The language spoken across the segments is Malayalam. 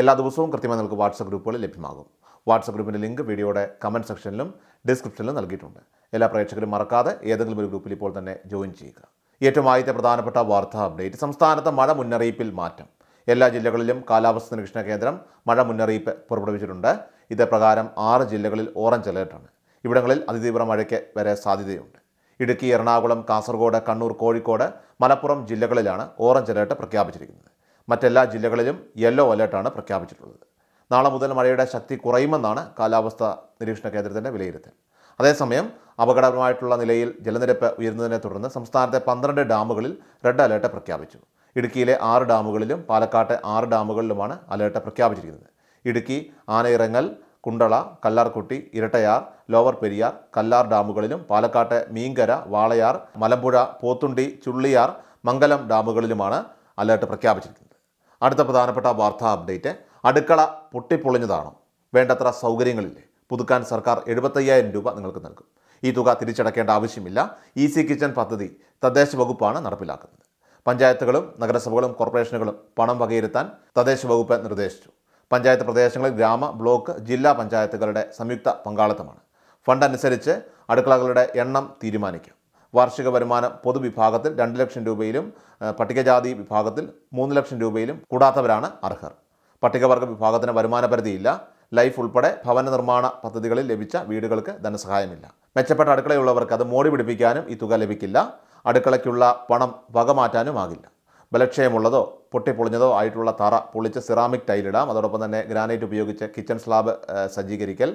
എല്ലാ ദിവസവും കൃത്യമായി നിങ്ങൾക്ക് വാട്സപ്പ് ഗ്രൂപ്പുകളിൽ ലഭ്യമാകും. വാട്സപ്പ് ഗ്രൂപ്പിന്റെ ലിങ്ക് വീഡിയോയുടെ കമന്റ് സെക്ഷനിലും ഡിസ്ക്രിപ്ഷനിലും നൽകിയിട്ടുണ്ട്. എല്ലാ പ്രേക്ഷകരും മറക്കാതെ ഏതെങ്കിലും ഒരു ഗ്രൂപ്പിൽ ഇപ്പോൾ തന്നെ ജോയിൻ ചെയ്യുക. ഏറ്റവും ആദ്യത്തെ പ്രധാനപ്പെട്ട വാർത്താ അപ്ഡേറ്റ് സംസ്ഥാനത്ത് മഴ മുന്നറിയിപ്പിൽ മാറ്റം. എല്ലാ ജില്ലകളിലും കാലാവസ്ഥ നിരീക്ഷണ കേന്ദ്രം മഴ മുന്നറിയിപ്പ് പുറപ്പെടുവിച്ചിട്ടുണ്ട്. ഇത് പ്രകാരം ആറ് ജില്ലകളിൽ ഓറഞ്ച് അലേർട്ടാണ് ഇവിടങ്ങളിൽ അതിതീവ്ര മഴയ്ക്ക് വരെ സാധ്യതയുണ്ട്. ഇടുക്കി എറണാകുളം കാസർഗോഡ് കണ്ണൂർ കോഴിക്കോട് മലപ്പുറം ജില്ലകളിലാണ് ഓറഞ്ച് അലേർട്ട് പ്രഖ്യാപിച്ചിരിക്കുന്നത്. മറ്റെല്ലാ ജില്ലകളിലും യെല്ലോ അലേർട്ടാണ് പ്രഖ്യാപിച്ചിട്ടുള്ളത്. നാളെ മുതൽ മഴയുടെ ശക്തി കുറയുമെന്നാണ് കാലാവസ്ഥ നിരീക്ഷണ കേന്ദ്രത്തിന്റെ വിലയിരുത്തൽ. അതേസമയം അപകടകരമായിട്ടുള്ള നിലയിൽ ജലനിരപ്പ് ഉയരുന്നതിനെ തുടർന്ന് സംസ്ഥാനത്തെ പന്ത്രണ്ട് ഡാമുകളിൽ റെഡ് അലേർട്ട് പ്രഖ്യാപിച്ചു. ഇടുക്കിയിലെ ആറ് ഡാമുകളിലും പാലക്കാട്ടെ ആറ് ഡാമുകളിലുമാണ് അലേർട്ട് പ്രഖ്യാപിച്ചിരിക്കുന്നത്. ഇടുക്കി ആനയിറങ്ങൽ കുണ്ടള കല്ലാർകുട്ടി ഇരട്ടയാർ ലോവർ പെരിയാർ കല്ലാർ ഡാമുകളിലും പാലക്കാട്ടെ മീങ്കര വാളയാർ മലമ്പുഴ പോത്തുണ്ടി ചുള്ളിയാർ മംഗലം ഡാമുകളിലുമാണ് അലേർട്ട് പ്രഖ്യാപിച്ചിരിക്കുന്നത്. അടുത്ത പ്രധാനപ്പെട്ട വാർത്താ അപ്ഡേറ്റ്. അടുക്കള പൊട്ടിപ്പൊളിഞ്ഞതാണോ. വേണ്ടത്ര സൗകര്യങ്ങളില്ലേ? പുതുക്കാൻ സർക്കാർ എഴുപത്തയ്യായിരം രൂപ നിങ്ങൾക്ക് നൽകും. ഈ തുക തിരിച്ചടക്കേണ്ട ആവശ്യമില്ല. ഈസി കിച്ചൺ പദ്ധതി തദ്ദേശ വകുപ്പാണ് നടപ്പിലാക്കുന്നത്. പഞ്ചായത്തുകളും നഗരസഭകളും കോർപ്പറേഷനുകളും പണം വകയിരുത്താൻ തദ്ദേശ വകുപ്പ് നിർദ്ദേശിച്ചു. പഞ്ചായത്ത് പ്രദേശങ്ങളിൽ ഗ്രാമ ബ്ലോക്ക് ജില്ലാ പഞ്ചായത്തുകളുടെ സംയുക്ത പങ്കാളിത്തമാണ്. ഫണ്ട് അനുസരിച്ച് അടുക്കളകളുടെ എണ്ണം തീരുമാനിക്കാം. വാർഷിക വരുമാനം പൊതുവിഭാഗത്തിൽ രണ്ട് ലക്ഷം രൂപയിലും പട്ടികജാതി വിഭാഗത്തിൽ മൂന്ന് ലക്ഷം രൂപയിലും കൂടാത്തവരാണ് അർഹർ. പട്ടികവർഗ വിഭാഗത്തിന് വരുമാന പരിധിയില്ല. ലൈഫ് ഉൾപ്പെടെ ഭവന നിർമ്മാണ പദ്ധതികളിൽ ലഭിച്ച വീടുകൾക്ക് ധനസഹായമില്ല. മെച്ചപ്പെട്ട അടുക്കളയുള്ളവർക്ക് അത് മോടി പിടിപ്പിക്കാനും ഈ തുക ലഭിക്കില്ല. അടുക്കളയ്ക്കുള്ള പണം വകമാറ്റാനുമാകില്ല ബലക്ഷയമുള്ളതോ പൊട്ടിപ്പൊളിഞ്ഞതോ ആയിട്ടുള്ള തറ പൊളിച്ച് സിറാമിക് ടൈലിടാം അതോടൊപ്പം തന്നെ ഗ്രാനൈറ്റ് ഉപയോഗിച്ച് കിച്ചൺ സ്ലാബ് സജ്ജീകരിക്കൽ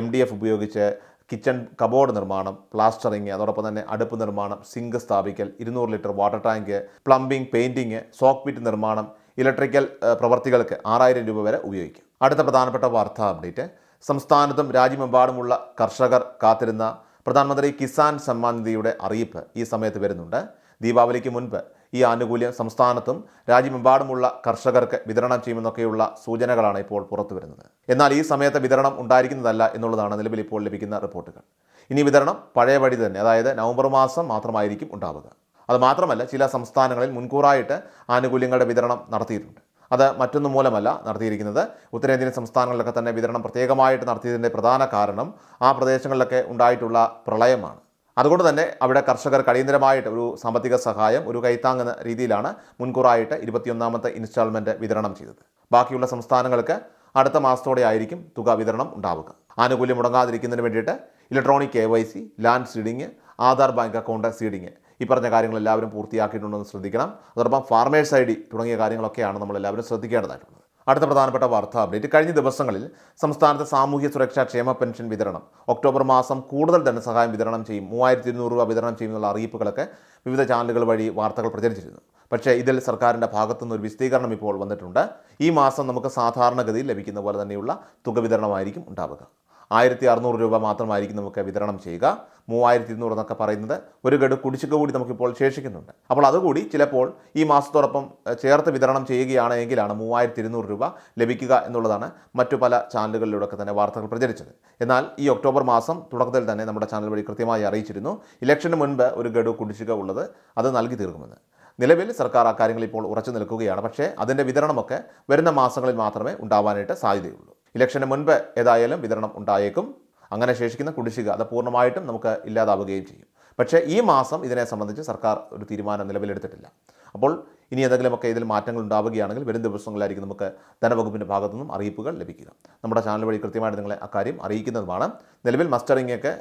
എം ഡി എഫ് ഉപയോഗിച്ച് കിച്ചൺ കബോർഡ് നിർമ്മാണം പ്ലാസ്റ്ററിങ് അതോടൊപ്പം തന്നെ അടുപ്പ് നിർമ്മാണം സിങ്ക് സ്ഥാപിക്കൽ ഇരുന്നൂറ് litre water tank plumbing painting soak pit നിർമ്മാണം ഇലക്ട്രിക്കൽ പ്രവർത്തികൾക്ക് ആറായിരം രൂപ വരെ ഉപയോഗിക്കും. അടുത്ത പ്രധാനപ്പെട്ട വാർത്താ അപ്ഡേറ്റ്. സംസ്ഥാനത്തും രാജ്യമെമ്പാടുമുള്ള കർഷകർ കാത്തിരുന്ന പ്രധാനമന്ത്രി കിസാൻ സമ്മാൻ നിധിയുടെ അറിയിപ്പ് ഈ സമയത്ത് വരുന്നുണ്ട്. ദീപാവലിക്ക് മുൻപ് ഈ ആനുകൂല്യം സംസ്ഥാനത്തും രാജ്യമെമ്പാടുമുള്ള കർഷകർക്ക് വിതരണം ചെയ്യുമെന്നൊക്കെയുള്ള സൂചനകളാണ് ഇപ്പോൾ പുറത്തു വരുന്നത്. എന്നാൽ ഈ സമയത്ത് വിതരണം ഉണ്ടായിരിക്കുന്നതല്ല എന്നുള്ളതാണ് നിലവിൽ ഇപ്പോൾ ലഭിക്കുന്ന റിപ്പോർട്ടുകൾ. ഇനി വിതരണം പഴയ വഴി തന്നെ അതായത് നവംബർ മാസം മാത്രമായിരിക്കും ഉണ്ടാവുക. അത് മാത്രമല്ല ചില സംസ്ഥാനങ്ങളിൽ മുൻകൂറായിട്ട് ആനുകൂല്യങ്ങളുടെ വിതരണം നടത്തിയിട്ടുണ്ട്. അത് മറ്റൊന്നും മൂലമല്ല നടത്തിയിരിക്കുന്നത്. ഉത്തരേന്ത്യൻ സംസ്ഥാനങ്ങളിലൊക്കെ തന്നെ വിതരണം പ്രത്യേകമായിട്ട് നടത്തിയതിന്റെ പ്രധാന കാരണം ആ പ്രദേശങ്ങളിലൊക്കെ ഉണ്ടായിട്ടുള്ള പ്രളയമാണ്. അതുകൊണ്ട് തന്നെ അവിടെ കർഷകർ അടിയന്തരമായിട്ട് ഒരു സാമ്പത്തിക സഹായം ഒരു കൈത്താങ് എന്ന രീതിയിലാണ് മുൻകൂറായിട്ട് ഇരുപത്തിയൊന്നാമത്തെ ഇൻസ്റ്റാൾമെന്റ് വിതരണം ചെയ്തത്. ബാക്കിയുള്ള സംസ്ഥാനങ്ങൾക്ക് അടുത്ത മാസത്തോടെ ആയിരിക്കും തുക വിതരണം ഉണ്ടാവുക. ആനുകൂല്യം മുടങ്ങാതിരിക്കുന്നതിന് വേണ്ടിയിട്ട് electronic K Y C land seeding Aadhaar bank account seeding ഈ പറഞ്ഞ കാര്യങ്ങൾ എല്ലാവരും പൂർത്തിയാക്കിയിട്ടുണ്ടെന്ന് ശ്രദ്ധിക്കണം. അതോടൊപ്പം ഫാർമേഴ്സ് ഐ ഡി തുടങ്ങിയ കാര്യങ്ങളൊക്കെയാണ് നമ്മൾ എല്ലാവരും ശ്രദ്ധിക്കേണ്ടതായിട്ടുള്ളത്. അടുത്ത പ്രധാനപ്പെട്ട വാർത്താ അപ്ഡേറ്റ്. കഴിഞ്ഞ ദിവസങ്ങളിൽ സംസ്ഥാനത്തെ സാമൂഹ്യ സുരക്ഷാ ക്ഷേമ പെൻഷൻ വിതരണം. ഒക്ടോബർ മാസം കൂടുതൽ ധനസഹായം വിതരണം ചെയ്യും. മൂവായിരത്തി ഇരുന്നൂറ് രൂപ വിതരണം ചെയ്യുമെന്നുള്ള അറിയിപ്പുകളൊക്കെ വിവിധ ചാനലുകൾ വഴി വാർത്തകൾ പ്രചരിച്ചിരുന്നു. പക്ഷേ ഇതിൽ സർക്കാരിന്റെ ഭാഗത്തുനിന്ന് ഒരു വിശദീകരണം ഇപ്പോൾ വന്നിട്ടുണ്ട്. ഈ മാസം നമുക്ക് സാധാരണഗതിയിൽ ലഭിക്കുന്ന പോലെ തന്നെയുള്ള തുക വിതരണമായിരിക്കും ഉണ്ടാവുക. ആയിരത്തി അറുന്നൂറ് രൂപ മാത്രമായിരിക്കും നമുക്ക് വിതരണം ചെയ്യുക. മൂവായിരത്തി ഇരുന്നൂറ് എന്നൊക്കെ പറയുന്നത് ഒരു ഗഡു കുടിശ്ശിക കൂടി നമുക്കിപ്പോൾ ശേഷിക്കുന്നുണ്ട്. അപ്പോൾ അതുകൂടി ചിലപ്പോൾ ഈ മാസത്തോടൊപ്പം ചേർത്ത് വിതരണം ചെയ്യുകയാണ് എങ്കിലാണ് മൂവായിരത്തി ഇരുന്നൂറ് രൂപ ലഭിക്കുക എന്നുള്ളതാണ് മറ്റു പല ചാനലുകളിലൂടെയൊക്കെ തന്നെ വാർത്തകൾ പ്രചരിച്ചത്. എന്നാൽ ഈ ഒക്ടോബർ മാസം തുടക്കത്തിൽ തന്നെ നമ്മുടെ ചാനൽ വഴി കൃത്യമായി അറിയിച്ചിരുന്നു ഇലക്ഷന് മുൻപ് ഒരു ഗഡു കുടിശ്ശിക ഉള്ളത് അത് നൽകി തീർക്കുമെന്ന്. നിലവിൽ സർക്കാർ ആ കാര്യങ്ങൾ ഇപ്പോൾ ഉറച്ചു നിൽക്കുകയാണ്. പക്ഷേ അതിന്റെ വിതരണമൊക്കെ വരുന്ന മാസങ്ങളിൽ മാത്രമേ ഉണ്ടാവാനായിട്ട് സാധ്യതയുള്ളൂ. ഇലക്ഷന് മുൻപ് ഏതായാലും വിതരണം ഉണ്ടായേക്കും. അങ്ങനെ ശേഷിക്കുന്ന കുടിശ്ശിക അത് പൂർണമായിട്ടും നമുക്ക് ഇല്ലാതാവുകയും ചെയ്യും. പക്ഷേ ഈ മാസം ഇതിനെ സംബന്ധിച്ച് സർക്കാർ ഒരു തീരുമാനം നിലവിലെടുത്തിട്ടില്ല. അപ്പോൾ ഇനി എന്തെങ്കിലുമൊക്കെ ഇതിൽ മാറ്റങ്ങൾ ഉണ്ടാവുകയാണെങ്കിൽ വരും ദിവസങ്ങളിലായിരിക്കും നമുക്ക് ധനവകുപ്പിന്റെ ഭാഗത്തു നിന്നും അറിയിപ്പുകൾ ലഭിക്കുക. നമ്മുടെ ചാനൽ വഴി കൃത്യമായിട്ട് നിങ്ങളെ അക്കാര്യം അറിയിക്കുന്നതുമാണ്. നിലവിൽ മസ്റ്ററിംഗ് ഒക്കെ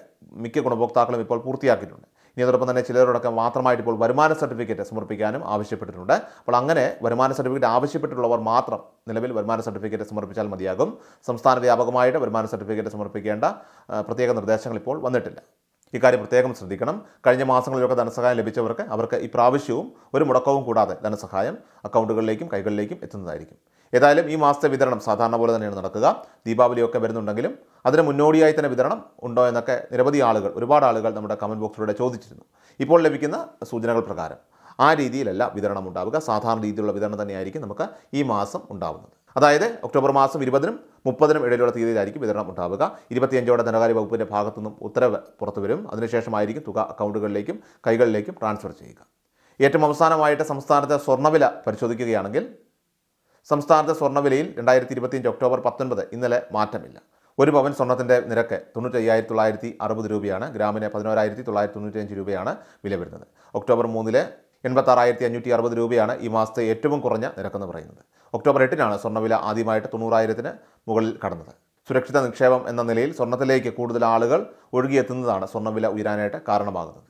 മിക്ക ഗുണഭോക്താക്കളും ഇപ്പോൾ പൂർത്തിയാക്കിയിട്ടുണ്ട്. ഇനി അതോടൊപ്പം തന്നെ ചിലരോടൊക്കെ മാത്രമായിട്ട് ഇപ്പോൾ വരുമാന സർട്ടിഫിക്കറ്റ് സമർപ്പിക്കാനും ആവശ്യപ്പെട്ടിട്ടുണ്ട്. അപ്പോൾ അങ്ങനെ വരുമാന സർട്ടിഫിക്കറ്റ് ആവശ്യപ്പെട്ടിട്ടുള്ളവർ മാത്രം നിലവിൽ വരുമാന സർട്ടിഫിക്കറ്റ് സമർപ്പിച്ചാൽ മതിയാകും. സംസ്ഥാന വ്യാപകമായിട്ട് വരുമാന സർട്ടിഫിക്കറ്റ് സമർപ്പിക്കേണ്ട പ്രത്യേക നിർദ്ദേശങ്ങൾ ഇപ്പോൾ വന്നിട്ടില്ല. ഇക്കാര്യം പ്രത്യേകം ശ്രദ്ധിക്കണം. കഴിഞ്ഞ മാസങ്ങളിലൊക്കെ ധനസഹായം ലഭിച്ചവർക്ക് അവർക്ക് ഈ പ്രാവശ്യവും ഒരു മുടക്കവും കൂടാതെ ധനസഹായം അക്കൗണ്ടുകളിലേക്കും കൈകളിലേക്കും എത്തുന്നതായിരിക്കും. ഏതായാലും ഈ മാസത്തെ വിതരണം സാധാരണ പോലെ തന്നെയാണ് നടക്കുക. ദീപാവലിയൊക്കെ വരുന്നുണ്ടെങ്കിലും അതിന് മുന്നോടിയായി തന്നെ വിതരണം ഉണ്ടോ എന്നൊക്കെ നിരവധി ആളുകൾ ഒരുപാട് ആളുകൾ നമ്മുടെ കമന്റ് ബോക്സിലൂടെ ചോദിച്ചിരുന്നു. ഇപ്പോൾ ലഭിക്കുന്ന സൂചനകൾ പ്രകാരം ആ രീതിയിലല്ല വിതരണം ഉണ്ടാവുക. സാധാരണ രീതിയിലുള്ള വിതരണം തന്നെയായിരിക്കും നമുക്ക് ഈ മാസം ഉണ്ടാവുന്നത്. അതായത് ഒക്ടോബർ മാസം ഇരുപതിനും മുപ്പതിനും ഇടയിലുള്ള തീയതിയിലായിരിക്കും വിതരണം ഉണ്ടാവുക. ഇരുപത്തിയഞ്ചോടെ ധനകാര്യ വകുപ്പിന്റെ ഭാഗത്തു നിന്നും ഉത്തരവ് പുറത്തു വരും. അതിനുശേഷമായിരിക്കും തുക അക്കൗണ്ടുകളിലേക്കും കൈകളിലേക്കും ട്രാൻസ്ഫർ ചെയ്യുക. ഏറ്റവും അവസാനമായിട്ട് സംസ്ഥാനത്തെ സ്വർണവില പരിശോധിക്കുകയാണെങ്കിൽ സംസ്ഥാനത്തെ സ്വർണവിലയിൽ രണ്ടായിരത്തി ഇരുപത്തിയഞ്ച് ഒക്ടോബർ പത്തൊൻപത് ഇന്നലെ മാറ്റമില്ല. ഒരു പവൻ സ്വർണത്തിന്റെ നിരക്ക് തൊണ്ണൂറ്റി അയ്യായിരത്തി തൊള്ളായിരത്തി അറുപത് രൂപയാണ്. ഗ്രാമിന് പതിനോരായിരത്തി തൊള്ളായിരത്തി തൊണ്ണൂറ്റിയഞ്ച് രൂപയാണ് വില വരുന്നത് ഒക്ടോബർ മൂന്നിലെ എൺപത്താറായിരത്തി അഞ്ഞൂറ്റി അറുപത് രൂപയാണ് ഈ മാസത്തെ ഏറ്റവും കുറഞ്ഞ നിരക്കെന്ന് പറയുന്നത്. ഒക്ടോബർ എട്ടിനാണ് സ്വർണവില ആദ്യമായിട്ട് തൊണ്ണൂറായിരത്തിന് മുകളിൽ കടന്നത്. സുരക്ഷിത നിക്ഷേപം എന്ന നിലയിൽ സ്വർണത്തിലേക്ക് കൂടുതൽ ആളുകൾ ഒഴുകിയെത്തുന്നതാണ് സ്വർണവില ഉയരാനായിട്ട് കാരണമാകുന്നത്.